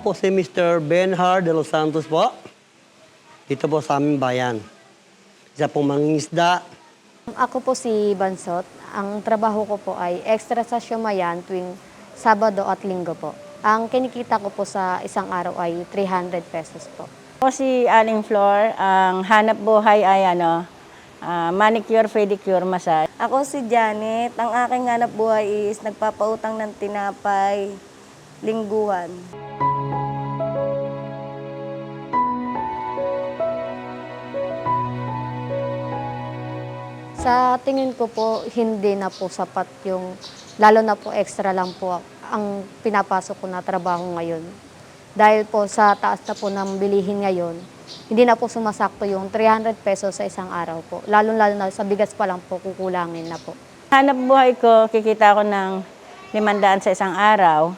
po si Mr. Benhard de Los Santos po. Dito po sa aming bayan. Isa pong mangingisda. Ako po si Bansot. Ang trabaho ko po ay extra sa Shumayan tuwing Sabado at Linggo po. Ang kinikita ko po sa isang araw ay 300 pesos po. Ako si Aling Flor, ang hanap buhay ay ano, ah, manicure, pedicure, massage. Ako si Janet. Ang aking hanap buhay is nagpapautang ng tinapay lingguhan. Sa tingin ko po, hindi na po sapat yung, lalo na po extra lang po ang pinapasok ko na trabaho ngayon. Dahil po sa taas na po ng bilihin ngayon, hindi na po sumasakto yung 300 pesos sa isang araw po. Lalo-lalo na sa bigas pa lang po, kukulangin na po. Hanap buhay ko, kikita ko ng 500 sa isang araw.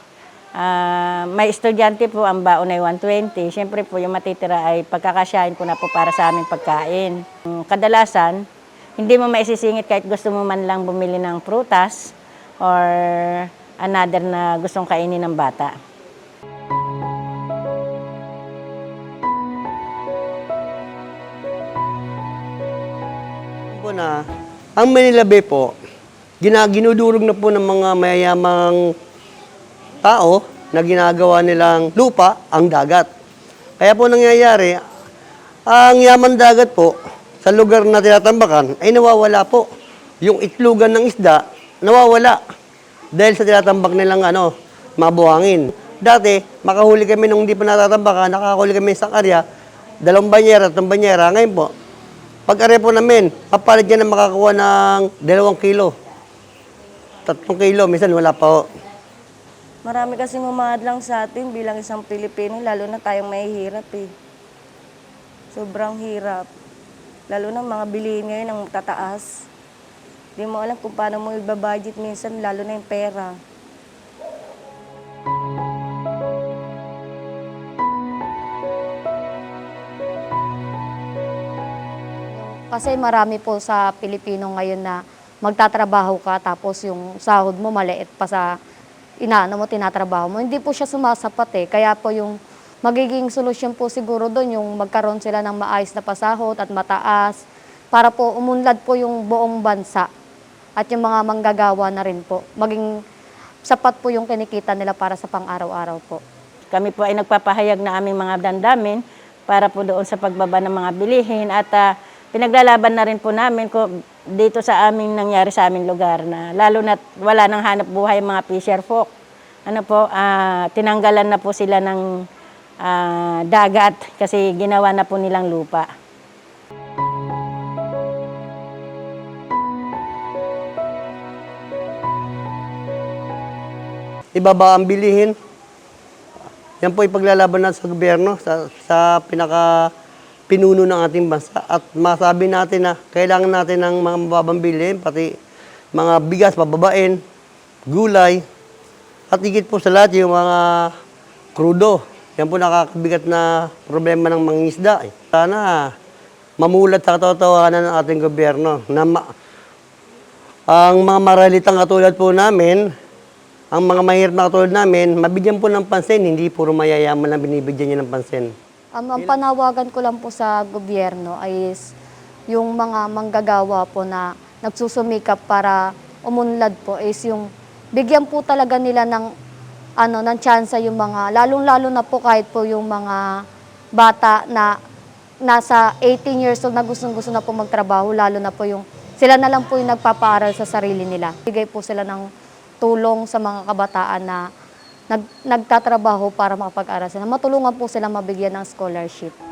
Ah, may estudyante po, ang baon ay 120. Siyempre po, yung matitira ay pagkakasyahin ko na po para sa aming pagkain. Mm, Kadalasan, hindi mo maisisingit kahit gusto mo man lang bumili ng prutas or another na gustong kainin ng bata. po na ang Manila Bay po, ginudurog na po ng mga mayayamang tao na ginagawa nilang lupa ang dagat. Kaya po nangyayari, ang yaman dagat po sa lugar na tinatambakan ay nawawala po. Yung itlugan ng isda, nawawala. Dahil sa tinatambak nilang ano, mga buhangin. Dati, makahuli kami nung hindi pa natatambakan, nakahuli kami sa karya, dalawang banyera, tatlong banyera. Ngayon po, pag po namin, papalit yan na makakuha ng dalawang kilo. Tatlong kilo, minsan wala pa ho. Marami kasing umadlang sa atin bilang isang Pilipino, lalo na tayong mahihirap eh. Sobrang hirap. Lalo na mga bilihin ngayon ang tataas. Hindi mo alam kung paano mo ibabudget minsan, lalo na yung pera. Kasi marami po sa Pilipino ngayon na magtatrabaho ka tapos yung sahod mo maliit pa sa inaano mo, tinatrabaho mo. Hindi po siya sumasapat eh. Kaya po yung magiging solusyon po siguro doon yung magkaroon sila ng maayos na pasahod at mataas para po umunlad po yung buong bansa at yung mga manggagawa na rin po. Maging sapat po yung kinikita nila para sa pang-araw-araw po. Kami po ay nagpapahayag na aming mga dandamin para po doon sa pagbaba ng mga bilihin at ah, pinaglalaban na rin po namin ko dito sa aming nangyari sa aming lugar na lalo na wala nang hanap buhay mga fisher folk. Ano po, ah, tinanggalan na po sila ng ah, dagat kasi ginawa na po nilang lupa. Ibaba ang bilihin. Yan po ipaglalaban natin sa gobyerno, sa, sa pinaka pinuno ng ating bansa. At masabi natin na kailangan natin ng mga mababang bilihin, pati mga bigas, pababain, gulay, at higit po sa lahat yung mga krudo. Yan po nakakabigat na problema ng mga isda. Eh. Sana mamulat sa katotohanan ng ating gobyerno na ma- ang mga maralitang katulad po namin, ang mga mahirap na katulad namin, mabigyan po ng pansin, hindi puro mayayaman na binibigyan niya ng pansin. Um, ang panawagan ko lang po sa gobyerno ay yung mga manggagawa po na nagsusumikap para umunlad po is yung bigyan po talaga nila ng ano ng tsansa yung mga lalong-lalo na po kahit po yung mga bata na nasa 18 years old na gustong-gusto na po magtrabaho lalo na po yung sila na lang po yung nagpapaaral sa sarili nila. Bigay po sila ng tulong sa mga kabataan na nag, nagtatrabaho para makapag-aral sila. Matulungan po sila mabigyan ng scholarship.